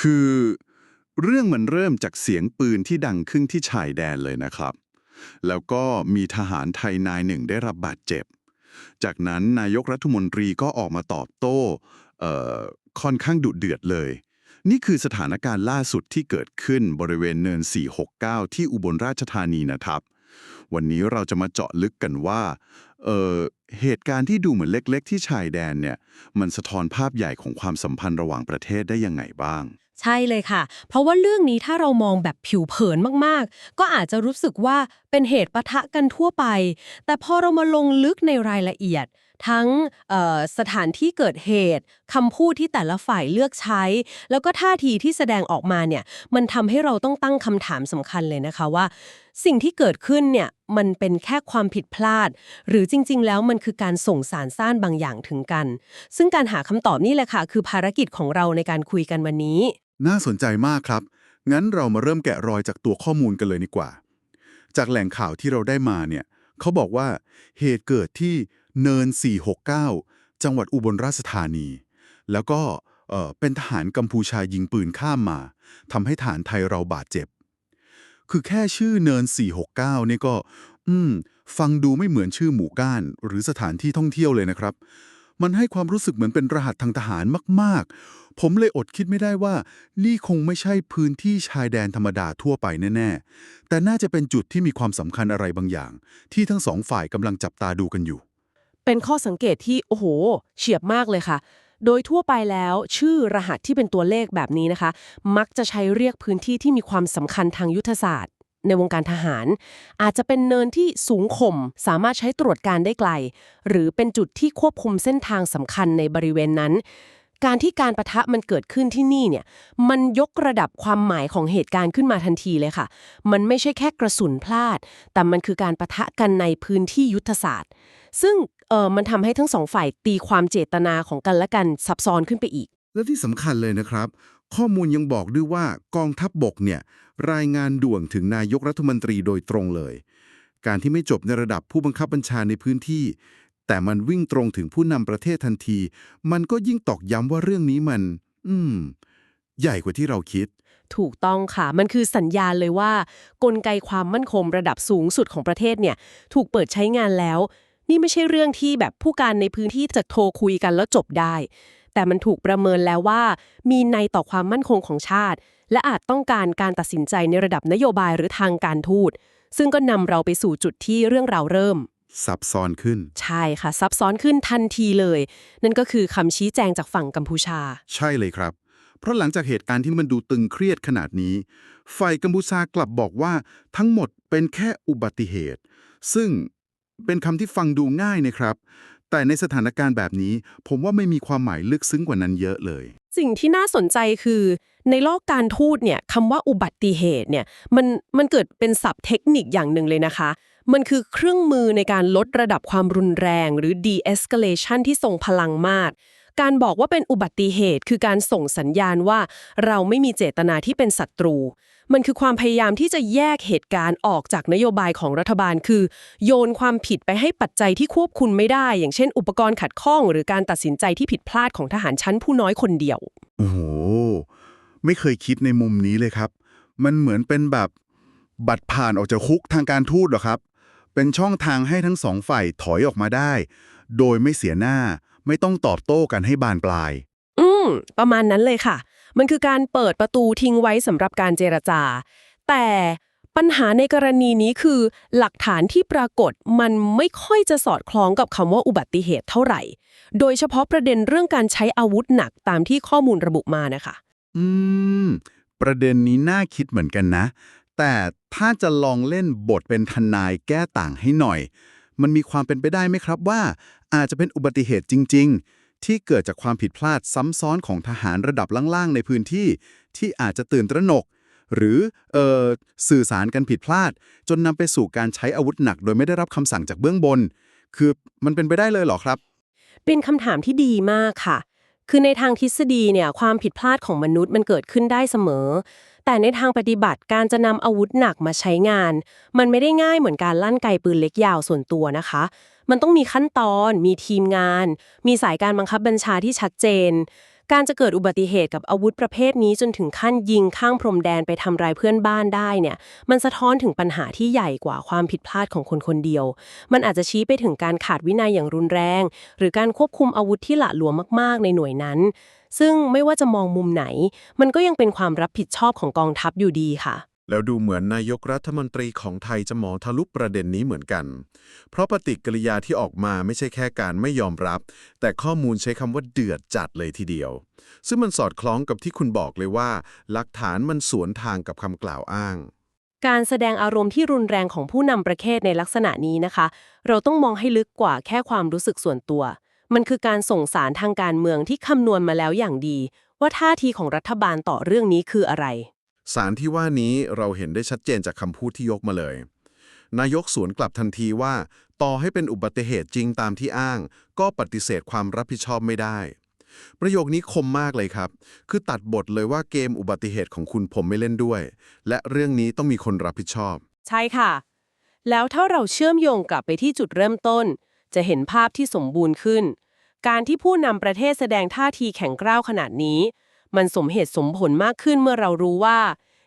คือเรื่องมันเริ่มจากเสียงปืนที่ดังขึ้นที่ชายแดนเลยนะครับ แล้วก็มีทหารไทยนายหนึ่งได้รับบาดเจ็บ จากนั้นนายกรัฐมนตรีก็ออกมาตอบโต้ค่อนข้างดุเดือดเลย นี่คือสถานการณ์ล่าสุดที่เกิดขึ้นบริเวณเนิน 469 ที่อุบลราชธานีนะครับ วันนี้เราจะมาเจาะลึกกันว่าเเหตุการณ์ที่ดูเหมือนเล็ก ๆ ที่ชายแดนเนี่ย มันสะท้อนภาพใหญ่ของความสัมพันธ์ระหว่างประเทศได้ยังไงบ้าง ใช่เลยค่ะ เพราะว่าเรื่องนี้ถ้าเรามองแบบผิวเผินมากๆ ก็อาจจะรู้สึกว่าเป็นเหตุปะทะกันทั่วไป แต่พอเรามาลงลึกในรายละเอียด ทั้งสถานที่เกิดเหตุคำพูดที่แต่ละฝ่ายเลือกใช้ แล้วก็ท่าทีที่แสดงออกมาเนี่ย มันทำให้เราต้องตั้งคำถามสำคัญเลยนะคะว่า สิ่งที่เกิดขึ้นเนี่ยมันเป็นแค่ความผิดพลาด หรือจริง ๆ แล้วมันคือการส่งสารซ่านบางอย่างถึงกัน ซึ่งการหาคำตอบนี่แหละค่ะ คือภารกิจของเราในการคุยกันวันนี้ น่าสนใจมากครับ งั้นเรามาเริ่มแกะรอยจากตัวข้อมูลกันเลยดีกว่า จากแหล่งข่าวที่เราได้มาเนี่ยเขาบอกว่าเหตุเกิดที่เนิน 469 จังหวัดอุบลราชธานี แล้วก็เออเป็นทหารกัมพูชายิงปืนข้ามมาทำให้ฐานไทยเราบาดเจ็บ คือแค่ชื่อเนิน 469เนี่ยก็ อืม ฟังดูไม่เหมือนชื่อหมู่ก้าน หรือสถานที่ท่องเที่ยวเลยนะครับ มันให้ความรู้สึกเหมือนเป็นรหัสทางทหารมากๆ ผมเลยอดคิดไม่ได้ว่า นี่คงไม่ใช่พื้นที่ชายแดนธรรมดาทั่วไปแน่ๆ แต่น่าจะเป็นจุดที่มีความสำคัญอะไรบางอย่าง ที่ทั้งสองฝ่ายกำลังจับตาดูกันอยู่ เป็นข้อสังเกตที่ โอ้โห เฉียบมากเลยค่ะ โดยทั่วไปแล้วชื่อรหัสที่เป็นตัวเลขแบบนี้นะคะ มักจะใช้เรียกพื้นที่ที่มีความสำคัญทางยุทธศาสตร์ในวงการทหาร อาจจะเป็นเนินที่สูงข่มสามารถใช้ตรวจการได้ไกล หรือเป็นจุดที่ควบคุมเส้นทางสำคัญในบริเวณนั้น การที่การประทะมันเกิดขึ้นที่นี่เนี่ย มันยกระดับความหมายของเหตุการณ์ขึ้นมาทันทีเลยค่ะ มันไม่ใช่แค่กระสุนพลาด แต่มันคือการประทะกันในพื้นที่ยุทธศาสตร์ ซึ่งเออมันทำให้ทั้งสองฝ่ายตีความเจตนาของกันและกันซับซ้อนขึ้นไปอีก และที่สำคัญเลยนะครับ ข้อมูลยังบอกด้วยว่ากองทัพบบกเนี่ยรายงานด่วนถึงนายกรัฐมนตรีโดยตรงเลย การที่ไม่จบในระดับผู้บังคับบัญชาในพื้นที่ แต่มันวิ่งตรงถึงผู้นำประเทศทันที มันก็ยิ่งตอกย้ำว่าเรื่องนี้มัน อืม ใหญ่กว่าที่เราคิด ถูกต้องค่ะ มันคือสัญญาณเลยว่า กลไกความมั่นคงระดับสูงสุดของประเทศเนี่ย ถูกเปิดใช้งานแล้ว นี่ไม่ใช่เรื่องที่แบบผู้การในพื้นที่จะโทรคุยกันแล้วจบได้ แต่มันถูกประเมินแล้วว่า มีในต่อความมั่นคงของชาติ และอาจต้องการการตัดสินใจในระดับนโยบายหรือทางการทูตซึ่งก็นำเราไปสู่จุดที่เรื่องราวเริ่ม ซับซ้อนขึ้น ใช่ค่ะ ซับซ้อนขึ้นทันทีเลย นั่นก็คือคำชี้แจงจากฝั่งกัมพูชา ใช่เลยครับ เพราะหลังจากเหตุการณ์ที่มันดูตึงเครียดขนาดนี้ ฝ่ายกัมพูชากลับบอกว่าทั้งหมดเป็นแค่อุบัติเหตุ ซึ่งเป็นคำที่ฟังดูง่ายนะครับ แต่ในสถานการณ์แบบนี้ ผมว่าไม่มีความหมายลึกซึ้งกว่านั้นเยอะเลย สิ่งที่น่าสนใจคือ ในโลกการทูตเนี่ยคำว่าอุบัติเหตุเนี่ยมันมันเกิดเป็นศัพท์เทคนิคอย่างหนึ่งเลยนะคะ มันคือเครื่องมือในการลดระดับความรุนแรง หรือ de-escalation ที่ทรงพลังมาก การบอกว่าเป็นอุบัติเหตุคือการส่งสัญญาณว่าเราไม่มีเจตนาที่เป็นศัตรู มันคือความพยายามที่จะแยกเหตุการณ์ออกจากนโยบายของรัฐบาล คือ โยนความผิดไปให้ปัจจัยที่ควบคุมไม่ได้ อย่างเช่น อุปกรณ์ขัดข้อง หรือการตัดสินใจที่ผิดพลาดของทหารชั้นผู้น้อยคนเดียว โอ้โห ไม่เคยคิดในมุมนี้เลยครับ มันเหมือนเป็นแบบบัตรผ่านออกจากคุกทางการทูตหรอครับ เป็นช่องทางให้ทั้งสองฝ่ายถอยออกมาได้ โดยไม่เสียหน้า ไม่ต้องตอบโต้กันให้บานปลาย อืม ประมาณนั้นเลยค่ะ มันคือการเปิดประตูทิ้งไว้สำหรับการเจรจา แต่ปัญหาในกรณีนี้คือหลักฐานที่ปรากฏมันไม่ค่อยจะสอดคล้องกับคำว่าอุบัติเหตุเท่าไหร่ โดยเฉพาะประเด็นเรื่องการใช้อาวุธหนักตามที่ข้อมูลระบุมานะคะ อืม ประเด็นนี้น่าคิดเหมือนกันนะ แต่ถ้าจะลองเล่นบทเป็นทนายแก้ต่างให้หน่อย มันมีความเป็นไปได้ไหมครับว่าอาจจะเป็นอุบัติเหตุจริง ๆ ที่เกิดจากความผิดพลาดซ้ำซ้อนของทหารระดับล่างๆ ในพื้นที่ ที่อาจจะตื่นตระหนก หรือออสื่อสารกันผิดพลาด จนนำไปสู่การใช้อาวุธหนัก โดยไม่ได้รับคำสั่งจากเบื้องบน คือมันเป็นไปได้เลยเหรอครับ เป็นคำถามที่ดีมากค่ะ คือในทางทฤษฎีเนี่ยความผิดพลาดของมนุษย์มันเกิดขึ้นได้เสมอ แต่ในทางปฏิบัติการจะนำอาวุธหนักมาใช้งาน มันไม่ได้ง่ายเหมือนการลั่นไกปืนเล็กยาวส่วนตัวนะคะ มันต้องมีขั้นตอน มีทีมงาน มีสายการบังคับบัญชาที่ชัดเจน การจะเกิดอุบัติเหตุกับอาวุธประเภทนี้จนถึงขั้นยิงข้างพรมแดนไปทำร้ายเพื่อนบ้านได้เนี่ย มันสะท้อนถึงปัญหาที่ใหญ่กว่าความผิดพลาดของคนคนเดียว มันอาจจะชี้ไปถึงการขาดวินัยอย่างรุนแรง หรือการควบคุมอาวุธที่หละหลวมมากๆ ในหน่วยนั้น ซึ่งไม่ว่าจะมองมุมไหน มันก็ยังเป็นความรับผิดชอบของกองทัพอยู่ดีค่ะ แล้วดูเหมือนนายกรัฐมนตรีของไทยจะมองทะลุประเด็นนี้เหมือนกัน เพราะปฏิกิริยาที่ออกมาไม่ใช่แค่การไม่ยอมรับ แต่ข้อมูลใช้คำว่าเดือดจัดเลยทีเดียว ซึ่งมันสอดคล้องกับที่คุณบอกเลยว่า หลักฐานมันสวนทางกับคำกล่าวอ้างการแสดงอารมณ์ที่รุนแรงของผู้นำประเทศในลักษณะนี้นะคะ เราต้องมองให้ลึกกว่าแค่ความรู้สึกส่วนตัว มันคือการส่งสารทางการเมืองที่คำนวณมาแล้วอย่างดี ว่าท่าทีของรัฐบาลต่อเรื่องนี้คืออะไร สารที่ว่านี้เราเห็นได้ชัดเจนจากคำพูดที่ยกมาเลย นายกสวนกลับทันทีว่า ต่อให้เป็นอุบัติเหตุจริงตามที่อ้าง ก็ปฏิเสธความรับผิดชอบไม่ได้ ประโยคนี้คมมากเลยครับ คือตัดบทเลยว่าเกมอุบัติเหตุของคุณผมไม่เล่นด้วย และเรื่องนี้ต้องมีคนรับผิดชอบ ใช่ค่ะ แล้วถ้าเราเชื่อมโยงกลับไปที่จุดเริ่มต้น จะเห็นภาพที่สมบูรณ์ขึ้น การที่ผู้นำประเทศแสดงท่าทีแข็งกร้าวขนาดนี้ มันสมเหตุสมผลมากขึ้นเมื่อเรารู้ว่า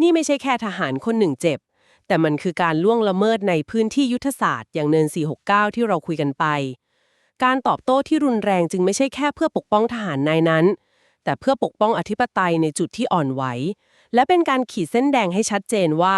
นี่ไม่ใช่แค่ทหารคนหนึ่งเจ็บ แต่มันคือการล่วงละเมิดในพื้นที่ยุทธศาสตร์อย่างเนิน 469 ที่เราคุยกันไป การตอบโต้ที่รุนแรงจึงไม่ใช่แค่เพื่อปกป้องทหารนายนั้น แต่เพื่อปกป้องอธิปไตยในจุดที่อ่อนไหว และเป็นการขีดเส้นแดงให้ชัดเจนว่า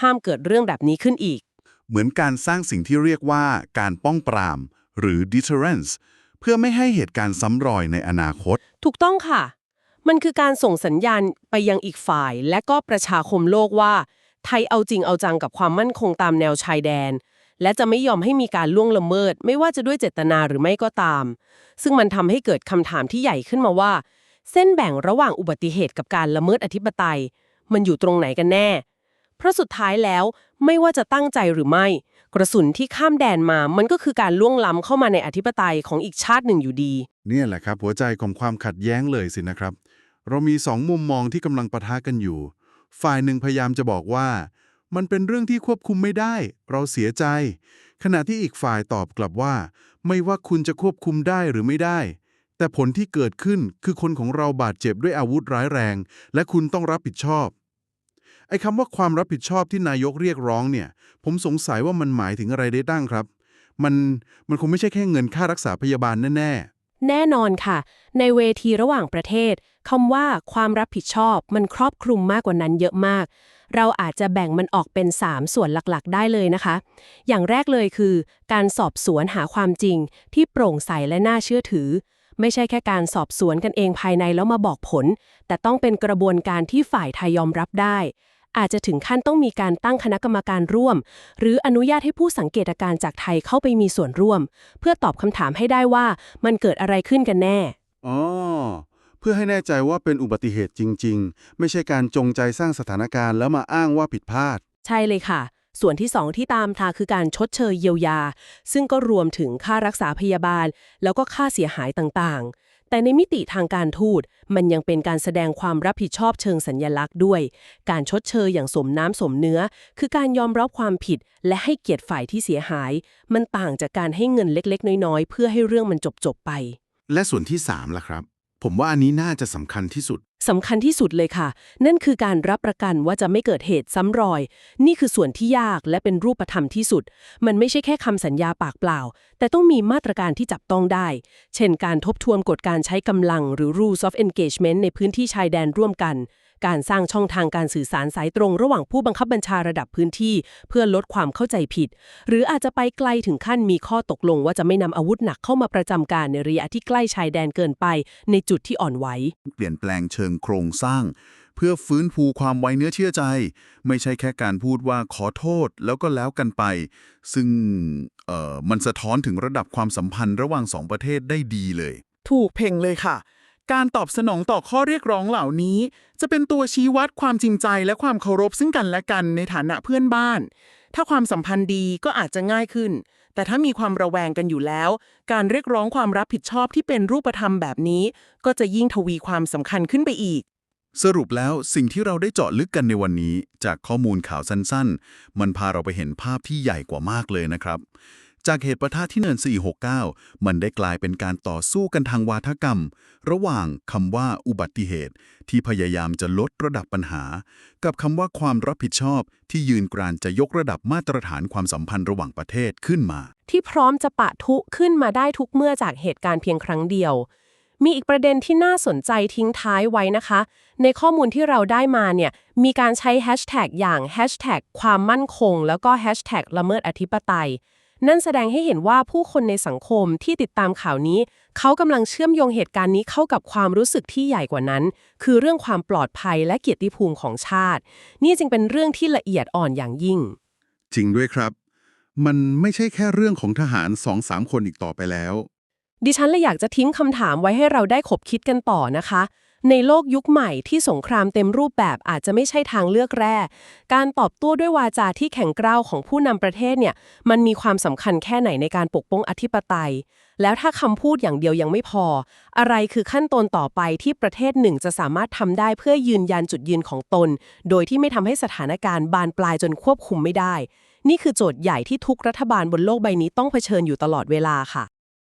ห้ามเกิดเรื่องแบบนี้ขึ้นอีกเหมือนการสร้างสิ่งที่เรียกว่าการป้องปราม หรือ deterrence เพื่อไม่ให้เหตุการณ์ซ้ำรอยในอนาคต ถูกต้องค่ะ มันคือการส่งสัญญาณไปยังอีกฝ่าย และก็ประชาคมโลกว่า ไทยเอาจริงเอาจังกับความมั่นคงตามแนวชายแดน และจะไม่ยอมให้มีการล่วงละเมิด ไม่ว่าจะด้วยเจตนาหรือไม่ก็ตาม ซึ่งมันทำให้เกิดคำถามที่ใหญ่ขึ้นมาว่า เส้นแบ่งระหว่างอุบัติเหตุกับการละเมิดอธิปไตย มันอยู่ตรงไหนกันแน่ เพราะสุดท้ายแล้วไม่ว่าจะตั้งใจหรือไม่ กระสุนที่ข้ามแดนมา มันก็คือการล่วงล้ำเข้ามาในอธิปไตยของอีกชาติหนึ่งอยู่ดี เนี่ยแหละครับหัวใจของความขัดแย้งเลยสินะครับ เรามีสองมุมมองที่กำลังปะทะกันอยู่ ฝ่ายหนึ่งพยายามจะบอกว่า มันเป็นเรื่องที่ควบคุมไม่ได้ เราเสียใจ ขณะที่อีกฝ่ายตอบกลับว่า ไม่ว่าคุณจะควบคุมได้หรือไม่ได้ แต่ผลที่เกิดขึ้นคือคนของเราบาดเจ็บด้วยอาวุธร้ายแรง และคุณต้องรับผิดชอบ ไอ้คำว่าความรับผิดชอบที่นายกเรียกร้องเนี่ย ผมสงสัยว่ามันหมายถึงอะไรได้ตั้งครับ มันมันคงไม่ใช่แค่เงินค่ารักษาพยาบาลแน่ๆ แน่นอนค่ะ ในเวทีระหว่างประเทศคำว่าความรับผิดชอบมันครอบคลุมมากกว่านั้นเยอะมาก เราอาจจะแบ่งมันออกเป็น 3 ส่วนหลักๆ ได้เลยนะคะ อย่างแรกเลยคือ การสอบสวนหาความจริง ที่โปร่งใสและน่าเชื่อถือ ไม่ใช่แค่การสอบสวนกันเองภายในแล้วมาบอกผล แต่ต้องเป็นกระบวนการที่ฝ่ายไทยยอมรับได้ อาจจะถึงขั้นต้องมีการตั้งคณะกรรมการร่วม หรืออนุญาตให้ผู้สังเกตการณ์จากไทยเข้าไปมีส่วนร่วม เพื่อตอบคำถามให้ได้ว่ามันเกิดอะไรขึ้นกันแน่ อ๋อ เพื่อให้แน่ใจว่าเป็นอุบัติเหตุจริง ๆ ไม่ใช่การจงใจสร้างสถานการณ์แล้วมาอ้างว่าผิดพลาด ใช่เลยค่ะ ส่วนที่ 2 ที่ตามทาคือการชดเชยเยียวยา ซึ่งก็รวมถึงค่ารักษาพยาบาล แล้วก็ค่าเสียหายต่างๆ แต่ในมิติทางการทูตมันยังเป็นการแสดงความรับผิดชอบเชิงสัญญลักษณ์ด้วย การชดเชยอย่างสมน้ำสมเนื้อ คือการยอมรับความผิดและให้เกียรติฝ่ายที่เสียหาย มันต่างจากการให้เงินเล็กๆ น้อยๆ เพื่อให้เรื่องมันจบๆไป และส่วนที่3ล่ะครับ ผมว่าอันนี้น่าจะสำคัญที่สุด สำคัญที่สุดเลยค่ะ นั่นคือการรับประกันว่าจะไม่เกิดเหตุซ้ำรอย นี่คือส่วนที่ยากและเป็นรูปธรรมที่สุด มันไม่ใช่แค่คำสัญญาปากเปล่า แต่ต้องมีมาตรการที่จับต้องได้ เช่นการทบทวนกฎการใช้กำลัง หรือ rules of engagement ในพื้นที่ชายแดนร่วมกัน การสร้างช่องทางการสื่อสารสายตรงระหว่างผู้บังคับบัญชาระดับพื้นที่ เพื่อลดความเข้าใจผิด หรืออาจจะไปไกลถึงขั้นมีข้อตกลงว่าจะไม่นำอาวุธหนักเข้ามาประจำการในระยะที่ใกล้ชายแดนเกินไป ในจุดที่อ่อนไหวเปลี่ยนแปลงเชิงโครงสร้าง เพื่อฟื้นฟูความไว้เนื้อเชื่อใจ ไม่ใช่แค่การพูดว่าขอโทษแล้วก็แล้วกันไป ซึ่งเอ่อมันสะท้อนถึงระดับความสัมพันธ์ระหว่างสองประเทศได้ดีเลย ถูกเพ่งเลยค่ะ การตอบสนองต่อข้อเรียกร้องเหล่านี้ จะเป็นตัวชี้วัดความจริงใจและความเคารพซึ่งกันและกันในฐานะเพื่อนบ้าน ถ้าความสัมพันธ์ดีก็อาจจะง่ายขึ้น แต่ถ้ามีความระแวงกันอยู่แล้ว การเรียกร้องความรับผิดชอบที่เป็นรูปธรรมแบบนี้ ก็จะยิ่งทวีความสำคัญขึ้นไปอีก สรุปแล้วสิ่งที่เราได้เจาะลึกกันในวันนี้ จากข้อมูลข่าวสั้นๆ มันพาเราไปเห็นภาพที่ใหญ่กว่ามากเลยนะครับ จากเหตุประทะที่เนิน 469 มันได้กลายเป็นการต่อสู้กันทางวาทกรรม ระหว่างคำว่าอุบัติเหตุ ที่พยายามจะลดระดับปัญหา กับคำว่าความรับผิดชอบ ที่ยืนกรานจะยกระดับมาตรฐานความสัมพันธ์ระหว่างประเทศขึ้นมา ที่พร้อมจะปะทุขึ้นมาได้ทุกเมื่อจากเหตุการณ์เพียงครั้งเดียว มีอีกประเด็นที่น่าสนใจทิ้งท้ายไว้นะคะ ในข้อมูลที่เราได้มาเนี่ยมีการใช้แฮชแท็กอย่างแฮชแท็กความมั่นคง แล้วก็แฮชแท็กละเมิดอธิปไตย นั่นแสดงให้เห็นว่าผู้คนในสังคมที่ติดตามข่าวนี้ เขากำลังเชื่อมโยงเหตุการณ์นี้เข้ากับความรู้สึกที่ใหญ่กว่านั้น คือเรื่องความปลอดภัยและเกียรติภูมิของชาติ นี่จึงเป็นเรื่องที่ละเอียดอ่อนอย่างยิ่ง จริงด้วยครับ มันไม่ใช่แค่เรื่องของทหารสองสามคนอีกต่อไปแล้ว ดิฉันเลยอยากจะทิ้งคำถามไว้ให้เราได้ขบคิดกันต่อนะคะ ในโลกยุคใหม่ที่สงครามเต็มรูปแบบอาจจะไม่ใช่ทางเลือกแรก การตอบโต้ด้วยวาจาที่แข็งกร้าวของผู้นำประเทศเนี่ยมันมีความสำคัญแค่ไหนในการปกป้องอธิปไตย แล้วถ้าคำพูดอย่างเดียวยังไม่พอ อะไรคือขั้นตอนต่อไปที่ประเทศหนึ่งจะสามารถทำได้เพื่อยืนยันจุดยืนของตน โดยที่ไม่ทำให้สถานการณ์บานปลายจนควบคุมไม่ได้ นี่คือโจทย์ใหญ่ที่ทุกรัฐบาลบนโลกใบนี้ต้องเผชิญอยู่ตลอดเวลาค่ะ